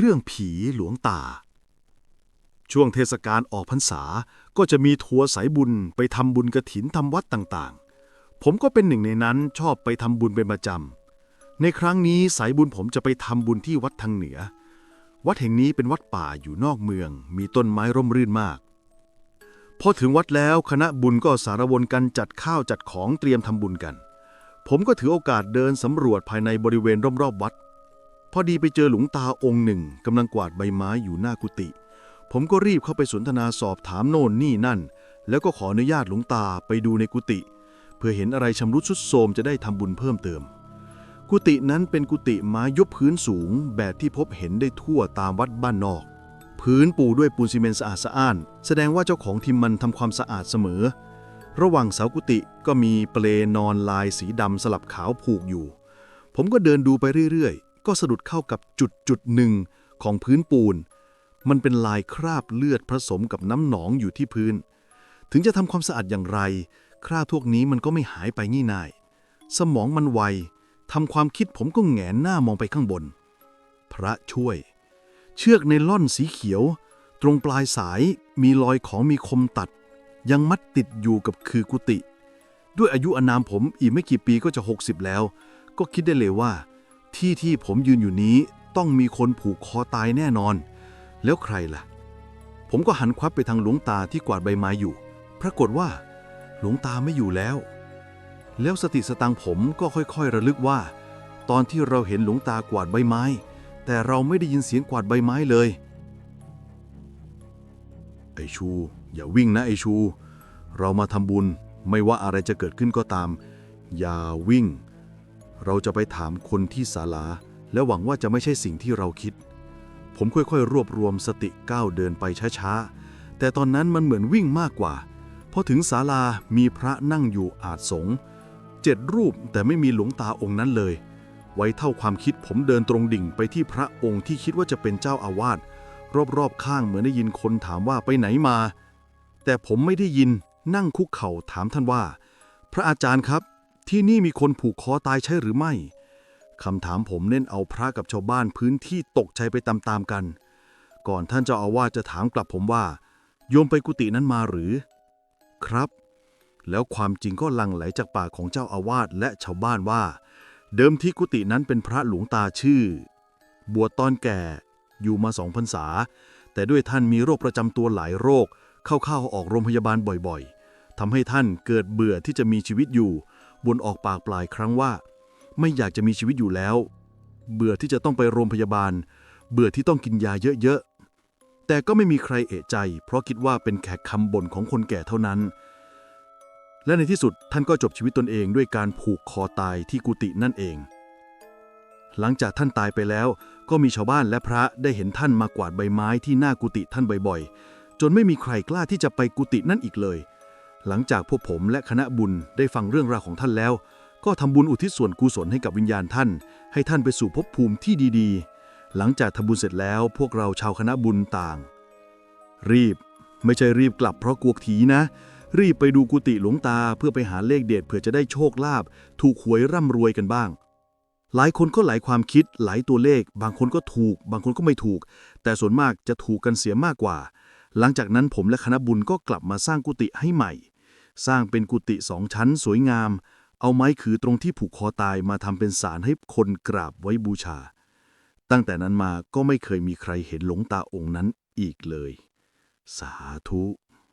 เรื่องผีหลวงตา ช่วงเทศกาลออกพรรษาก็จะมีทัวร์สายบุญไปทำบุญกระถินทำวัดต่างๆ ผมก็เป็นหนึ่งในนั้นชอบไปทำบุญเป็นประจำ ในครั้งนี้สายบุญผมจะไปทำบุญที่วัดทางเหนือ วัดแห่งนี้เป็นวัดป่าอยู่นอกเมือง มีต้นไม้ร่มรื่นมาก พอถึงวัดแล้วคณะบุญก็สารวนกันจัดข้าวจัดของเตรียมทำบุญกัน ผมก็ถือโอกาสเดินสำรวจภายในบริเวณรอบๆวัด พอดีไปเจอหลวงตาองค์หนึ่งกำลังกวาดใบไม้อยู่หน้ากุฏิผมก็รีบเข้าไปสนทนาสอบถามโน่นนี่นั่น แล้วก็ขออนุญาตหลวงตาไปดูในกุฏิเพื่อเห็นอะไรชำรุดทรุดโทรมจะได้ทำบุญเพิ่มเติม กุฏินั้นเป็นกุฏิไม้ยกพื้นสูง แบบที่พบเห็นได้ทั่วตามวัดบ้านนอก พื้นปูด้วยปูนซีเมนต์สะอาดสะอ้าน แสดงว่าเจ้าของทีมมันทำความสะอาดเสมอ ระหว่างเสากุฏิก็มีเปลนอนลายสีดำสลับขาวผูกอยู่ ผมก็เดินดูไปเรื่อย ก็สะดุดเข้ากับจุดจุดหนึ่งของพื้นปูน มันเป็นลายคราบเลือดผสมกับน้ำหนองอยู่ที่พื้น ถึงจะทำความสะอาดอย่างไร คราบพวกนี้มันก็ไม่หายไปง่ายๆสมองมันไวทำความคิดผมก็แหงนหน้ามองไปข้างบน พระช่วย เชือกในล่อนสีเขียว ตรงปลายสายมีรอยของมีคมตัด ยังมัดติดอยู่กับคือกุฏิด้วยอายุอานามผมอีกไม่กี่ปีก็จะ 60 แล้ว ก็คิดได้เลยว่า ที่ที่ผมยืนอยู่นี้ต้องมีคนผูกคอตายแน่นอน แล้วใครล่ะ ผมก็หันควับไปทางหลวงตาที่กวาดใบไม้อยู่ ปรากฏว่า หลวงตาไม่อยู่แล้ว แล้วสติสตังผมก็ค่อยๆ ระลึกว่า ตอนที่เราเห็นหลวงตากวาดใบไม้ แต่เราไม่ได้ยินเสียงกวาดใบไม้เลย ไอชู อย่าวิ่งนะไอชู เรามาทำบุญไม่ว่าอะไรจะเกิดขึ้นก็ตาม อย่าวิ่ง เราจะไปถามคนที่ศาลา และหวังว่าจะไม่ใช่สิ่งที่เราคิด ผมค่อยๆ รวบรวมสติก้าวเดินไปช้าๆ แต่ตอนนั้นมันเหมือนวิ่งมากกว่า พอถึงศาลามีพระนั่งอยู่อาจสงเจ็ดรูปแต่ไม่มีหลวงตาองค์นั้นเลย ไว้เท่าความคิดผมเดินตรงดิ่งไปที่พระองค์ที่คิดว่าจะเป็นเจ้าอาวาสรอบๆข้างเหมือนได้ยินคนถามว่าไปไหนมา แต่ผมไม่ได้ยินนั่งคุกเข่าถามท่านว่า พระอาจารย์ครับ ที่นี่มีคนผูกคอตายใช่หรือไม่คำถามผมเน้นเอาพระกับชาวบ้านพื้นที่ตกใจไปตามๆกัน ก่อนท่านเจ้าอาวาสจะถามกลับผมว่า โยมไปกุฏินั้นมาหรือ ครับ แล้วความจริงก็ลังไหลจากปากของเจ้าอาวาสและชาวบ้านว่า เดิมที่กุฏินั้นเป็นพระหลวงตาชื่อ บวชตอนแก่อยู่มาสองพรรษา แต่ด้วยท่านมีโรคประจำตัวหลายโรค เข้าๆออกโรงพยาบาลบ่อยๆทำให้ท่านเกิดเบื่อที่จะมีชีวิตอยู่ บนออกปากปลายครั้งว่า ไม่อยากจะมีชีวิตอยู่แล้ว เบื่อที่จะต้องไปโรงพยาบาล เบื่อที่ต้องกินยาเยอะๆ แต่ก็ไม่มีใครเอะใจ เพราะคิดว่าเป็นแขกคำบ่นของคนแก่เท่านั้น และในที่สุดท่านก็จบชีวิตตนเองด้วยการผูกคอตายที่กุฏินั่นเอง หลังจากท่านตายไปแล้ว ก็มีชาวบ้านและพระได้เห็นท่านมากวาดใบไม้ที่หน้ากุฏิท่านบ่อยๆ จนไม่มีใครกล้าที่จะไปกุฏินั่นอีกเลย หลังจากพวกผมและคณะบุญได้ฟังเรื่องราวของท่านแล้ว ก็ทำบุญอุทิศส่วนกุศลให้กับวิญญาณท่าน ให้ท่านไปสู่ภพภูมิที่ดีๆ หลังจากทำบุญเสร็จแล้วพวกเราชาวคณะบุญต่าง รีบ ไม่ใช่รีบกลับเพราะกลัวผีนะ รีบไปดูกุฏิหลวงตาเพื่อไปหาเลขเด็ดเผื่อจะได้โชคลาภถูกหวยร่ำรวยกันบ้าง หลายคนก็หลายความคิดหลายตัวเลข บางคนก็ถูก บางคนก็ไม่ถูก แต่ส่วนมากจะถูกกันเสียมากกว่า หลังจากนั้นผมและคณะบุญก็กลับมาสร้างกุฏิให้ใหม่ สร้างเป็นกุฏิสองชั้นสวยงาม เอาไม้ขือตรงที่ผูกคอตายมาทำเป็นศาลให้คนกราบไว้บูชา ตั้งแต่นั้นมาก็ไม่เคยมีใครเห็นหลวงตาองค์นั้นอีกเลย สาธุ